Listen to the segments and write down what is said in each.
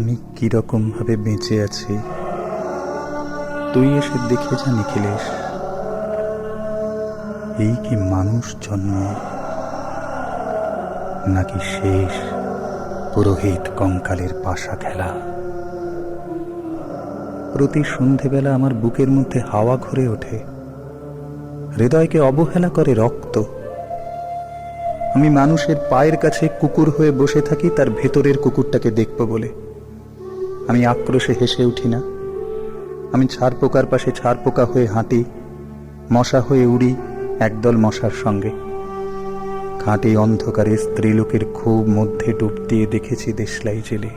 আমি কীরকম ভাবে বেঁচে আছি? তুই এসে দেখে যা নিখিলেশ। এই কি মানুষ জন্ম, নাকি শেষ পুরোহিত কঙ্কালের পাশা খেলা? প্রতি সন্ধেবেলা আমার বুকের মধ্যে হাওয়া ঘুরে ওঠে। হৃদয়কে অবহেলা করে রক্ত। আমি মানুষের পায়ের কাছে কুকুর হয়ে বসে থাকি, তার ভেতরের কুকুরটাকে দেখব বলে। আমি আক্রোশে হেসে উঠি না। আমি ছাড় পোকার পাশে ছাড় পোকা হয়ে হাঁটি, মশা হয়ে উড়ি একদল মশার সঙ্গে। খাঁটি অন্ধকারে স্ত্রীলোকের খুব মধ্যে ডুব দিয়ে দেখেছি দেশলাই জেলে।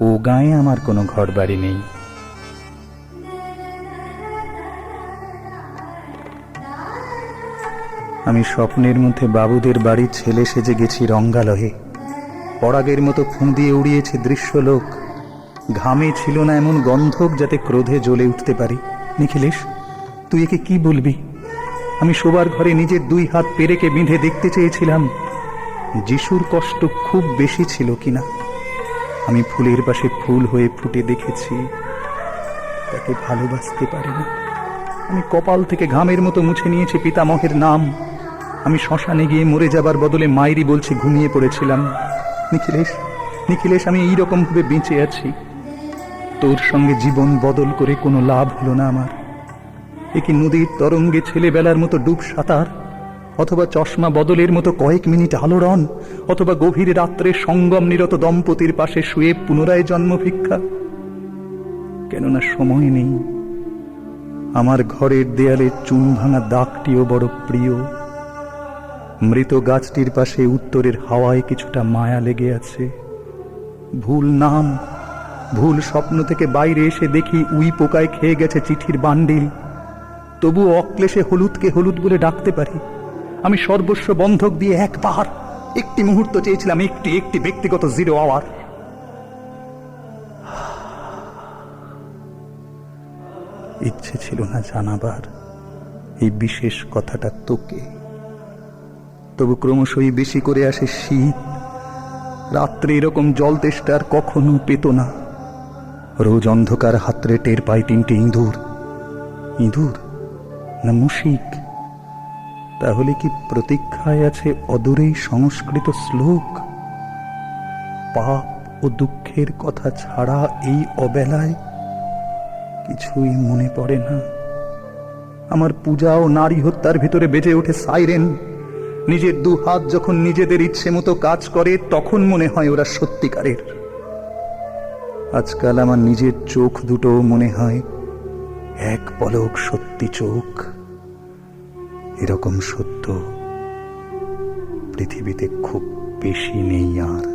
ও গায়ে আমার কোনো ঘর বাড়ি নেই। আমি স্বপ্নের মধ্যে বাবুদের বাড়ির ছেলে সেজে গেছি রঙ্গালয়ে পরাগের মতো ফুঁ দিয়ে উড়িয়েছে দৃশ্যলোক। ঘামে ছিল না এমন গন্ধক যাতে ক্রোধে জ্বলে উঠতে পারি। নিখিলেশ, তুই একে কি বলবি? আমি শোবার ঘরে নিজের দুই হাত পেরেকে বেঁধে দেখতে চেয়েছিলাম। যিশুর কষ্ট খুব বেশি ছিল কিনা। আমি ফুলের পাশে ফুল হয়ে ফুটে দেখেছি। তাকে ভালোবাসতে পারি না। আমি কপাল থেকে ঘামের মতো মুছে নিয়েছি পিতামহের নাম। আমি শ্মশানে গিয়ে মরে যাবার বদলে মায়েরই বলছি, ঘুমিয়ে পড়েছিলাম। নিখিলেশ নিখিলেশ, আমি এইরকম ভাবে বেঁচে আছি। তোর সঙ্গে জীবন বদল করে কোনো লাভ হলো না আমার। এ কি নদীর তরঙ্গে ছেলেবেলার মতো ডুব সাঁতার, অথবা চশমা বদলের মতো কয়েক মিনিট আলোড়ন, অথবা গভীর রাত্রে সঙ্গম নিরত দম্পতির পাশে শুয়ে পুনরায় জন্ম ভিক্ষা। কেননা সময় নেই। আমার ঘরের দেয়ালে চুন ভাঙা দাগটিও বড় প্রিয়। মৃত গাছটির পাশে উত্তরের হাওয়ায় কিছুটা মায়া লেগে আছে। ভুল নাম ভুল স্বপ্ন থেকে বাইরে এসে দেখি উই পোকায় খেয়ে গেছে চিঠির বান্ডিল। তবু অক্লেশে হলুদকে হলুদ বলে ডাকতে পারি। আমি সর্বস্ব বন্ধক দিয়ে একবার, একটি মুহূর্ত চেয়েছিলাম একটি একটি ব্যক্তিগত জিরো আওয়ার ইচ্ছে ছিল না জানাবার এই বিশেষ কথাটা তোকে। তবু ক্রমশই বেশি করে আসে শীত। রাত্রে এরকম জল তেষ্টা আর কখনো পেত না। রোজ অন্ধকার হাতরে টের পাই তিনটে ইঁদুর। ইঁদুর না মুশিক? তাহলে কি প্রতীক্ষায় আছে অদূরেই সংস্কৃত শ্লোক? পাপ ও দুঃখের কথা ছাড়া এই অবেলায় কিছুই মনে পড়ে না। আমার পূজা ও নারী হত্যার ভিতরে বেজে ওঠে সাইরেন। নিজের দু হাত যখন নিজেদের ইচ্ছে মতো কাজ করে, তখন মনে হয় ওরা সত্যিকারের। আজকাল আমার নিজের চোখ দুটো মনে হয় এক পলক সত্যি চোখ। এরকম সত্য পৃথিবীতে খুব বেশি নেই আর।